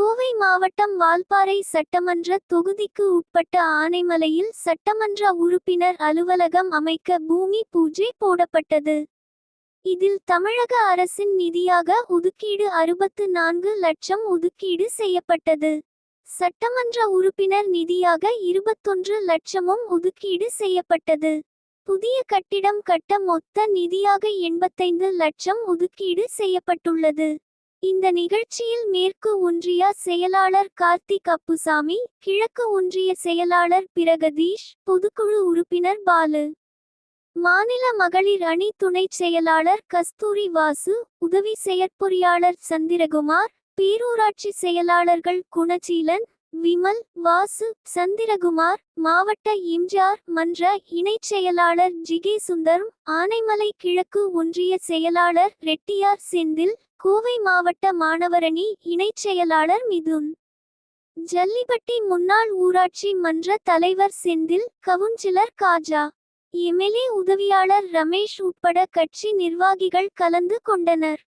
கோவை மாவட்டம் வால்பாறை சட்டமன்ற தொகுதிக்கு உட்பட்ட ஆனைமலையில் சட்டமன்ற உறுப்பினர் அலுவலகம் அமைக்க பூமி பூஜை போடப்பட்டது. இதில் தமிழக அரசின் நிதியாக ஒதுக்கீடு அறுபத்து நான்கு லட்சம் ஒதுக்கீடு செய்யப்பட்டது. சட்டமன்ற உறுப்பினர் நிதியாக இருபத்தொன்று லட்சமும் ஒதுக்கீடு செய்யப்பட்டது. புதிய கட்டிடம் கட்ட மொத்த நிதியாக எண்பத்தைந்து லட்சம் ஒதுக்கீடு செய்யப்பட்டுள்ளது. இந்த நிகழ்ச்சியில் மேற்கு ஒன்றிய செயலாளர் கார்த்திக் அப்புசாமி கிழக்கு ஒன்றிய செயலாளர் பிரகதீஷ் பொதுக்குழு உறுப்பினர் பாலு. மாநில மகளிர் அணி துணை செயலாளர் கஸ்தூரி வாசு உதவி செயற்பொறியாளர் சந்திரகுமார் பேரூராட்சி செயலாளர்கள் குணச்சீலன் விமல் வாசு சந்திரகுமார் மாவட்ட எம்ஜிஆர் மன்ற இணைச் செயலாளர் ஜிகே சுந்தரம் ஆனைமலை கிழக்கு ஒன்றிய செயலாளர் ரெட்டியார் செந்தில் கோவை மாவட்ட மாணவரணி இணைச் செயலாளர் மிதுன். ஜல்லிபட்டி முன்னாள் ஊராட்சி மன்ற தலைவர் செந்தில் கவுன்சிலர் காஜா. எம்எல்ஏ உதவியாளர் ரமேஷ் உட்பட கட்சி நிர்வாகிகள் கலந்து கொண்டனர்.